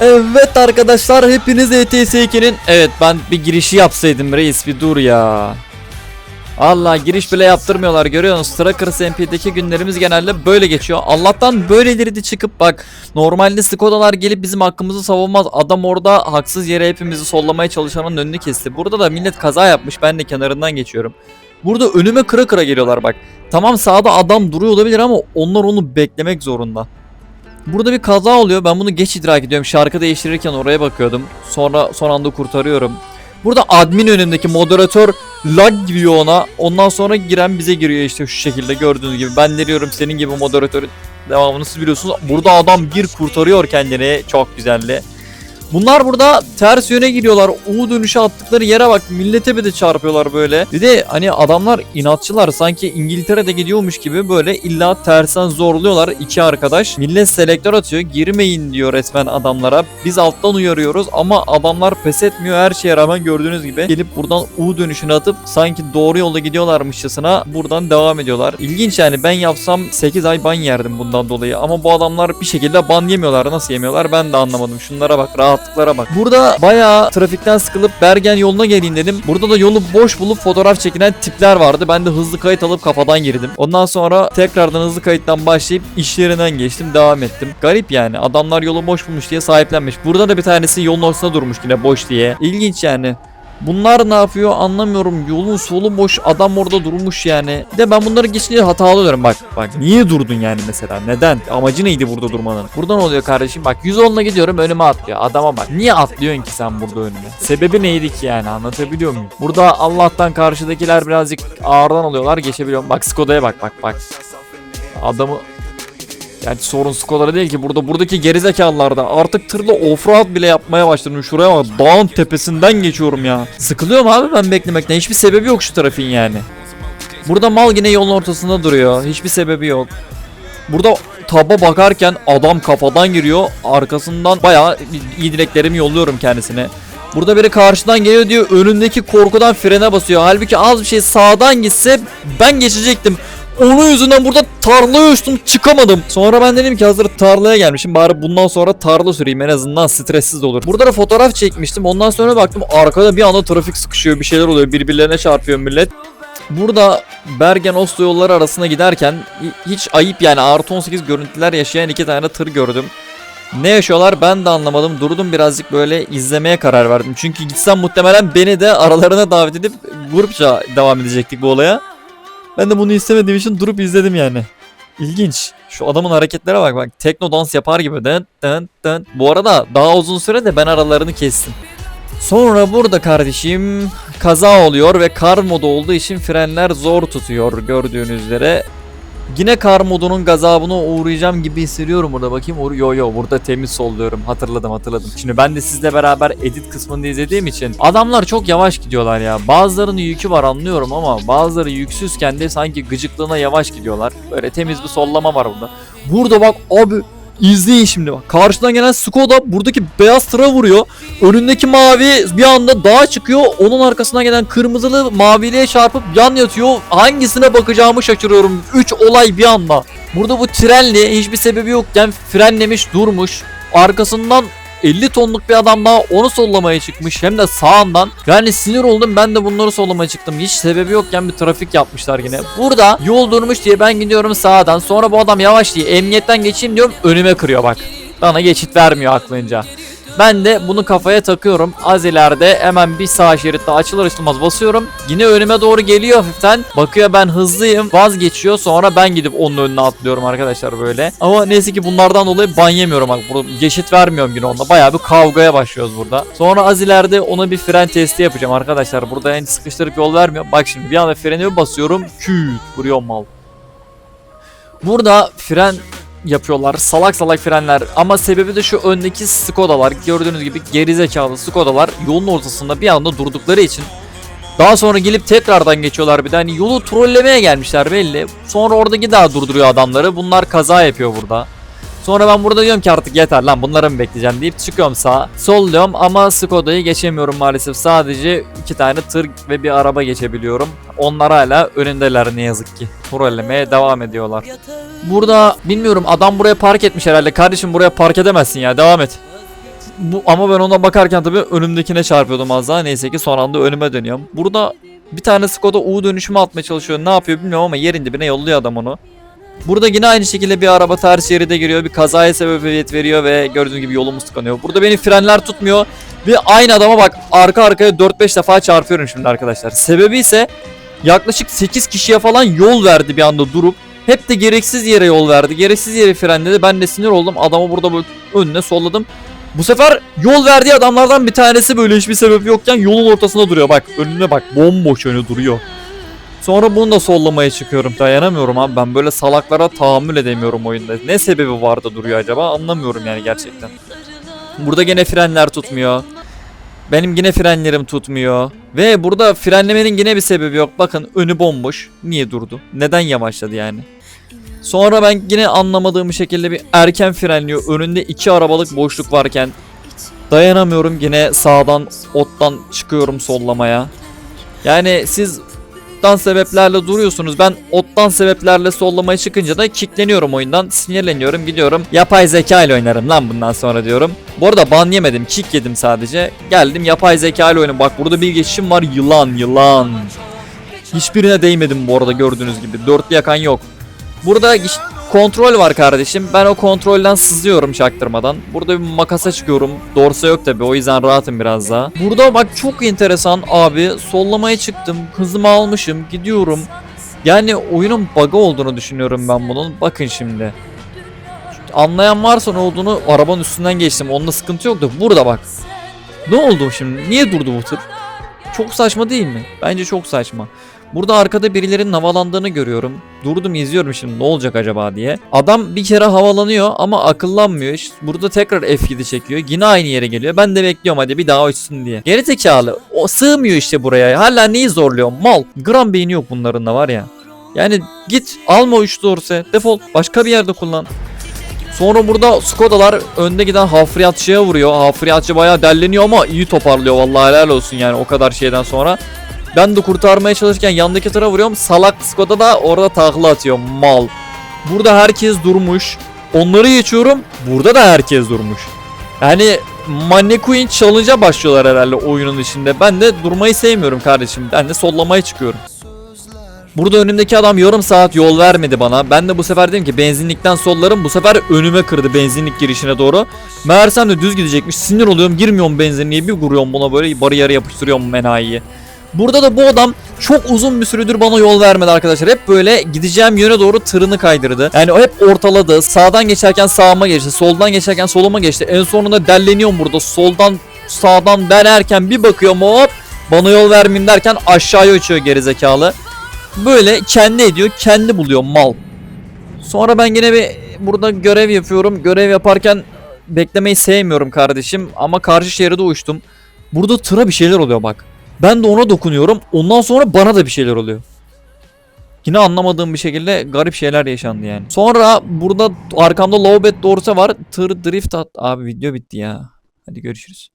Evet arkadaşlar hepiniz E ETS2'nin Evet ben bir girişi yapsaydım reis bir dur ya. Allah giriş bile yaptırmıyorlar görüyorsunuz Trackers MP'deki günlerimiz genelde böyle geçiyor. Allah'tan böyleleri de çıkıp bak Normalde Skoda'lar gelip bizim hakkımızı savunmaz. Adam orada haksız yere hepimizi sollamaya çalışanın önünü kesti. Burada da millet kaza yapmış ben de kenarından geçiyorum. Burada önüme kıra kıra geliyorlar bak. Tamam sağda adam duruyor olabilir ama onlar onu beklemek zorunda Burada bir kaza oluyor. Ben bunu geç idrak ediyorum. Şarkı değiştirirken oraya bakıyordum. Sonra son anda kurtarıyorum. Burada admin önündeki moderatör lag giriyor ona. Ondan sonra giren bize giriyor işte şu şekilde gördüğünüz gibi. Ben veriyorum senin gibi moderatörün devamını siz biliyorsunuz. Burada adam bir kurtarıyor kendini. Çok güzeldi. Bunlar burada ters yöne giriyorlar. U dönüşü attıkları yere bak. Millete bir de çarpıyorlar böyle. Bir de hani adamlar inatçılar. Sanki İngiltere'de gidiyormuş gibi böyle illa tersten zorluyorlar iki arkadaş. Millet selektör atıyor. Girmeyin diyor resmen adamlara. Biz alttan uyarıyoruz ama adamlar pes etmiyor. Her şeye rağmen gördüğünüz gibi gelip buradan U dönüşünü atıp sanki doğru yolda gidiyorlarmışçasına buradan devam ediyorlar. İlginç yani ben yapsam 8 ay ban yerdim bundan dolayı ama bu adamlar bir şekilde ban yemiyorlar. Nasıl yemiyorlar ben de anlamadım. Şunlara bak rahatlıklara bak. Burada bayağı trafikten sıkılıp Bergen yoluna geleyim dedim. Burada da yolu boş bulup fotoğraf çekilen tipler vardı. Ben de hızlı kayıt alıp kafadan girdim. Ondan sonra tekrardan hızlı kayıttan başlayıp işlerinden geçtim devam ettim. Garip yani adamlar yolu boş bulmuş diye sahiplenmiş. Burada da bir tanesi yolun ortasına durmuş yine boş diye. İlginç yani. Bunlar ne yapıyor anlamıyorum. Yolun solu boş adam orada durmuş yani. De ben bunları geçince hatalı oluyorum bak. Bak niye durdun yani mesela? Neden? Amacı neydi burada durmanın? Burada ne oluyor kardeşim? Bak 110'la gidiyorum önüme atlıyor. Adama bak. Niye atlıyorsun ki sen burada önüme? Sebebi neydi ki yani anlatabiliyor muyum? Burada Allah'tan karşıdakiler birazcık ağırdan oluyorlar geçebiliyorum. Bak Skoda'ya bak bak bak. Adamı yani sorun Skoda'da değil ki burada buradaki gerizekalılarda artık tırla offroad bile yapmaya başladım. Şuraya bak dağın tepesinden geçiyorum ya. Sıkılıyorum abi ben beklemekten. Hiçbir sebebi yok şu trafiğin yani. Burada mal yine yolun ortasında duruyor. Hiçbir sebebi yok. Burada taba bakarken adam kafadan giriyor. Arkasından bayağı iyi dileklerimi yolluyorum kendisine. Burada biri karşıdan geliyor diyor önündeki korkudan frene basıyor. Halbuki az bir şey sağdan gitse ben geçecektim. Onun yüzünden burada tarlaya uçtum çıkamadım. Sonra ben dedim ki hazır tarlaya gelmişim bari bundan sonra tarla süreyim en azından stressiz olur. Burada da fotoğraf çekmiştim ondan sonra baktım arkada bir anda trafik sıkışıyor bir şeyler oluyor birbirlerine çarpıyor millet. Burada Bergen Oslo yolları arasına giderken hi- hiç ayıp yani artı 18 görüntüler yaşayan iki tane tır gördüm. Ne yaşıyorlar ben de anlamadım. Durdum birazcık böyle izlemeye karar verdim. Çünkü gitsem muhtemelen beni de aralarına davet edip grupça devam edecektik bu olaya. Ben de bunu istemediğim için durup izledim yani. İlginç. Şu adamın hareketlere bak bak. Tekno dans yapar gibi. Dın dın dın. Bu arada daha uzun süre de ben aralarını kestim. Sonra burada kardeşim kaza oluyor ve kar modu olduğu için frenler zor tutuyor gördüğünüz üzere. Yine kar modunun gazabına uğrayacağım gibi hissediyorum burada. Bakayım yo yo burada temiz solluyorum. Hatırladım hatırladım. Şimdi ben de sizle beraber edit kısmını izlediğim için adamlar çok yavaş gidiyorlar ya. Bazılarının yükü var anlıyorum ama bazıları yüksüzken de sanki gıcıklığına yavaş gidiyorlar. Böyle temiz bir sollama var burada. Burada bak abi İzleyin şimdi bak. Karşıdan gelen Skoda buradaki beyaz tıra vuruyor. Önündeki mavi bir anda dağa çıkıyor. Onun arkasından gelen kırmızılı maviliğe çarpıp yan yatıyor. Hangisine bakacağımı şaşırıyorum. 3 olay bir anda. Burada bu trenli hiçbir sebebi yokken frenlemiş durmuş. Arkasından 50 tonluk bir adam daha onu sollamaya çıkmış hem de sağından. Yani sinir oldum ben de bunları sollamaya çıktım. Hiç sebebi yokken bir trafik yapmışlar yine. Burada yol durmuş diye ben gidiyorum sağdan. Sonra bu adam yavaş diye emniyetten geçeyim diyorum önüme kırıyor bak. Bana geçit vermiyor aklınca. Ben de bunu kafaya takıyorum. Az ileride hemen bir sağ şeritte açılır açılmaz basıyorum. Yine önüme doğru geliyor hafiften. Bakıyor ben hızlıyım. Vazgeçiyor. Sonra ben gidip onun önüne atlıyorum arkadaşlar böyle. Ama neyse ki bunlardan dolayı ban yemiyorum. Bak burada geçit vermiyorum yine onunla. Bayağı bir kavgaya başlıyoruz burada. Sonra az ileride ona bir fren testi yapacağım arkadaşlar. Burada yani sıkıştırıp yol vermiyor. Bak şimdi bir anda freni basıyorum. Küt vuruyor mal. Burada fren yapıyorlar. Salak salak frenler. Ama sebebi de şu öndeki Skoda'lar. Gördüğünüz gibi gerizekalı Skoda'lar yolun ortasında bir anda durdukları için daha sonra gelip tekrardan geçiyorlar bir de. Hani yolu trollemeye gelmişler belli. Sonra oradaki daha durduruyor adamları. Bunlar kaza yapıyor burada. Sonra ben burada diyorum ki artık yeter lan bunları mı bekleyeceğim deyip çıkıyorum sağa. Solluyorum ama Skoda'yı geçemiyorum maalesef. Sadece iki tane tır ve bir araba geçebiliyorum. Onlar hala önündeler ne yazık ki. Trollemeye devam ediyorlar. Burada bilmiyorum adam buraya park etmiş herhalde. Kardeşim buraya park edemezsin ya devam et. Bu ama ben ona bakarken tabii önümdekine çarpıyordum az daha. Neyse ki son anda önüme dönüyorum. Burada bir tane Skoda U dönüşümü atmaya çalışıyor. Ne yapıyor bilmiyorum ama yerin dibine yolluyor adam onu. Burada yine aynı şekilde bir araba ters şeride giriyor. Bir kazaya sebebiyet veriyor ve gördüğünüz gibi yolumuz tıkanıyor. Burada benim frenler tutmuyor. Ve aynı adama bak arka arkaya 4-5 defa çarpıyorum şimdi arkadaşlar. Sebebi ise yaklaşık 8 kişiye falan yol verdi bir anda durup. Hep de gereksiz yere yol verdi. Gereksiz yere frenledi. Ben de sinir oldum. Adamı burada böyle önüne solladım. Bu sefer yol verdiği adamlardan bir tanesi böyle hiçbir sebep yokken yolun ortasında duruyor. Bak önüne bak bomboş önü duruyor. Sonra bunu da sollamaya çıkıyorum. Dayanamıyorum abi ben böyle salaklara tahammül edemiyorum oyunda. Ne sebebi vardı duruyor acaba anlamıyorum yani gerçekten. Burada gene frenler tutmuyor. Benim yine frenlerim tutmuyor. Ve burada frenlemenin yine bir sebebi yok. Bakın önü bomboş. Niye durdu? Neden yavaşladı yani? Sonra ben yine anlamadığım şekilde bir erken frenliyor. Önünde iki arabalık boşluk varken. Dayanamıyorum yine sağdan ottan çıkıyorum sollamaya. Yani siz ottan sebeplerle duruyorsunuz. Ben ottan sebeplerle sollamaya çıkınca da kickleniyorum oyundan. Sinirleniyorum gidiyorum. Yapay zeka ile oynarım lan bundan sonra diyorum. Bu arada ban yemedim. Kick yedim sadece. Geldim yapay zeka ile oynadım. Bak burada bir geçişim var. Yılan yılan. Hiçbirine değmedim bu arada gördüğünüz gibi. Dörtlü yakan yok. Burada kontrol var kardeşim. Ben o kontrolden sızıyorum çaktırmadan. Burada bir makasa çıkıyorum. Dorsa yok tabi o yüzden rahatım biraz daha. Burada bak çok enteresan abi. Sollamaya çıktım. Hızımı almışım. Gidiyorum. Yani oyunun bug'ı olduğunu düşünüyorum ben bunun. Bakın şimdi. Anlayan varsa ne olduğunu arabanın üstünden geçtim. Onda sıkıntı yoktu. Burada bak. Ne oldu şimdi? Niye durdu bu tır? Çok saçma değil mi? Bence çok saçma. Burada arkada birilerinin havalandığını görüyorum. Durdum izliyorum şimdi ne olacak acaba diye. Adam bir kere havalanıyor ama akıllanmıyor. İşte burada tekrar F7 çekiyor. Yine aynı yere geliyor. Ben de bekliyorum hadi bir daha uçsun diye. Geri zekalı. O sığmıyor işte buraya. Hala neyi zorluyor? Mal. Gram beyni yok bunların da var ya. Yani git alma uç dorse. Defol. Başka bir yerde kullan. Sonra burada Skoda'lar önde giden hafriyatçıya vuruyor. Hafriyatçı bayağı delleniyor ama iyi toparlıyor. Vallahi helal olsun yani o kadar şeyden sonra. Ben de kurtarmaya çalışırken yandaki tıra vuruyorum. Salak Skoda da orada takla atıyor. Mal. Burada herkes durmuş. Onları geçiyorum. Burada da herkes durmuş. Yani Mannequin Challenge'a başlıyorlar herhalde oyunun içinde. Ben de durmayı sevmiyorum kardeşim. Ben de sollamaya çıkıyorum. Burada önümdeki adam yarım saat yol vermedi bana. Ben de bu sefer dedim ki benzinlikten sollarım. Bu sefer önüme kırdı benzinlik girişine doğru. Meğersem de düz gidecekmiş. Sinir oluyorum girmiyorum benzinliğe bir vuruyorum buna böyle bariyere yapıştırıyorum menayiyi. Burada da bu adam çok uzun bir süredir bana yol vermedi arkadaşlar. Hep böyle gideceğim yöne doğru tırını kaydırdı. Yani o hep ortaladı. Sağdan geçerken sağıma geçti. Soldan geçerken soluma geçti. En sonunda delleniyorum burada. Soldan sağdan denerken bir bakıyorum hop. Bana yol vermeyeyim derken aşağıya uçuyor gerizekalı. Böyle kendi ediyor, kendi buluyor mal. Sonra ben yine bir burada görev yapıyorum. Görev yaparken beklemeyi sevmiyorum kardeşim ama karşı şeride uçtum. Burada tıra bir şeyler oluyor bak. Ben de ona dokunuyorum. Ondan sonra bana da bir şeyler oluyor. Yine anlamadığım bir şekilde garip şeyler yaşandı yani. Sonra burada arkamda lowbet doğrusu var. Tır drift at. Abi video bitti ya. Hadi görüşürüz.